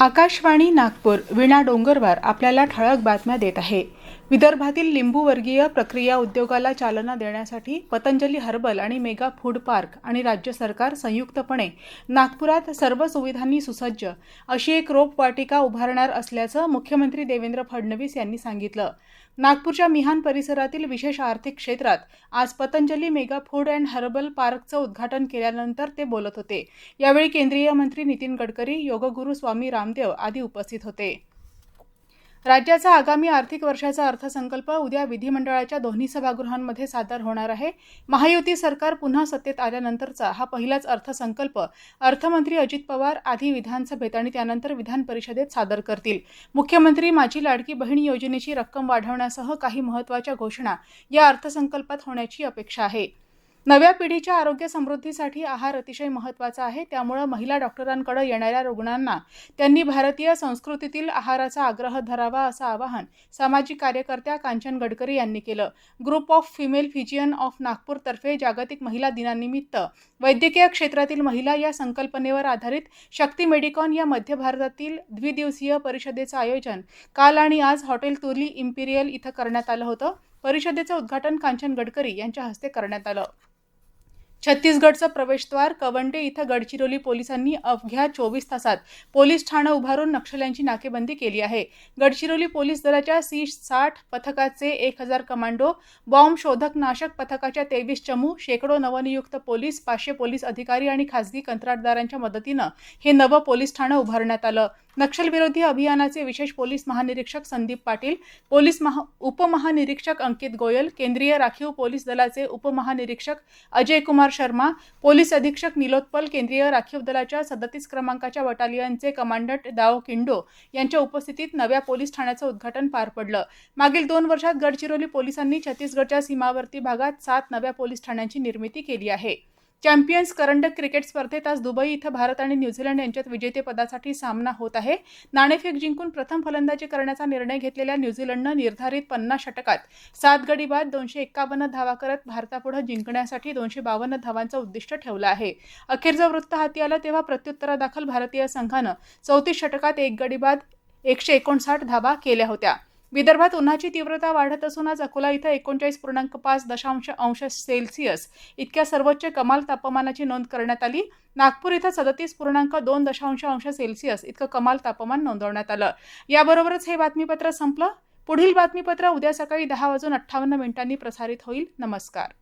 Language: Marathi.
आकाशवाणी नागपूर विणा डोंगरवार आपल्याला ठळक बातम्या देत आहे. विदर्भातील लिंबूवर्गीय प्रक्रिया उद्योगाला चालना देण्यासाठी पतंजली हर्बल आणि मेगा फूड पार्क आणि राज्य सरकार संयुक्तपणे नागपुरात सर्व सुविधांनी सुसज्ज अशी एक रोपवाटिका उभारणार असल्याचं मुख्यमंत्री देवेंद्र फडणवीस यांनी सांगितलं. नागपूरच्या मिहान परिसरातील विशेष आर्थिक क्षेत्रात आज Patanjali mega food and herbal पार्कचं उद्घाटन केल्यानंतर ते बोलत होते. यावेळी केंद्रीय मंत्री नितीन गडकरी योगगुरू स्वामी रामदेव आदी उपस्थित होते. राज्याचा आगामी आर्थिक वर्षाचा अर्थसंकल्प उद्या विधिमंडळाच्या दोन्ही सभागृहांमध्ये सादर होणार आहे. महायुती सरकार पुन्हा सत्तेत आल्यानंतरचा हा पहिलाच अर्थसंकल्प. अर्थमंत्री अजित पवार आधी विधानसभेत आणि त्यानंतर विधान परिषदेत सादर करतील. मुख्यमंत्री माझी लाडकी बहीण योजनेची रक्कम वाढवण्यासह काही महत्त्वाच्या घोषणा या अर्थसंकल्पात होण्याची अपेक्षा आहे. नव्या पिढीच्या आरोग्य समृद्धीसाठी आहार अतिशय महत्त्वाचा आहे. त्यामुळं महिला डॉक्टरांकडे येणाऱ्या रुग्णांना त्यांनी भारतीय संस्कृतीतील आहाराचा आग्रह धरावा असं आवाहन सामाजिक कार्यकर्त्या कांचन गडकरी यांनी केलं. Group of female physician of नागपूरतर्फे जागतिक महिला दिनानिमित्त वैद्यकीय क्षेत्रातील महिला या संकल्पनेवर आधारित शक्ती मेडिकॉन या मध्य भारतातील द्विदिवसीय परिषदेचं आयोजन काल आणि आज हॉटेल तुर्ली इम्पिरियल इथं करण्यात आलं होतं. परिषदेचं उद्घाटन कांचन गडकरी यांच्या हस्ते करण्यात आलं. छत्तीसगडचं प्रवेशद्वार कवंडे इथं गडचिरोली पोलिसांनी अवघ्या चोवीस तासात पोलीस ठाणं उभारून नक्षल्यांची नाकेबंदी केली आहे. गडचिरोली पोलीस दलाच्या सी साठ पथकाचे एक हजार कमांडो बॉम्ब शोधक नाशक पथकाच्या तेवीस चमू शेकडो नवनियुक्त पोलीस पाचशे पोलीस अधिकारी आणि खासगी कंत्राटदारांच्या मदतीनं हे नवं पोलीस ठाणं उभारण्यात आलं. नक्षलविरोधी अभियानाचे विशेष पोलीस महानिरीक्षक संदीप पाटील पोलीस महा उपमहानिरीक्षक अंकित गोयल केंद्रीय राखीव पोलीस दलाचे उपमहानिरीक्षक अजय कुमार शर्मा पोलीस अधीक्षक निलोत्पल केंद्रीय राखीव दलाच्या सदतीस क्रमांकाच्या बटालियनचे कमांडंट दाओ किंडो यांच्या उपस्थितीत नव्या पोलीस ठाण्याचं उद्घाटन पार पडलं. मागील दोन वर्षात गडचिरोली पोलिसांनी छत्तीसगडच्या सीमावर्ती भागात सात नव्या पोलीस ठाण्यांची निर्मिती केली आहे. चॅम्पियन्स करंडक क्रिकेट स्पर्धेत आज दुबई इथं भारत आणि न्यूझीलंड यांच्यात विजेतेपदासाठी सामना होत आहे. नाणेफेक जिंकून प्रथम फलंदाजी करण्याचा निर्णय घेतलेल्या न्यूझीलंडनं निर्धारित पन्नास षटकात सात गडी बाद दोनशे एक्कावन्न धावा करत भारतापुढे जिंकण्यासाठी दोनशे बावन्न धावांचं उद्दिष्ट ठेवलं आहे. अखेरचं वृत्त हाती आलं तेव्हा प्रत्युत्तरादाखल भारतीय संघानं चौतीस षटकात एक गडी बाद एकशे एकोणसाठ धावा केल्या होत्या. विदर्भात उन्हाची तीव्रता वाढत असून आज अकोला इथं एकोणचाळीस पूर्णांक पाच दशांश अंश सेल्सिअस इतक्या सर्वोच्च कमाल तापमानाची नोंद करण्यात आली. नागपूर इथं सदतीस पूर्णांक दोन दशांश अंश सेल्सिअस इतकं कमाल तापमान नोंदवण्यात आलं. याबरोबरच हे बातमीपत्र संपलं. पुढील बातमीपत्र उद्या सकाळी दहा वाजून अठ्ठावन्न मिनिटांनी प्रसारित होईल. नमस्कार.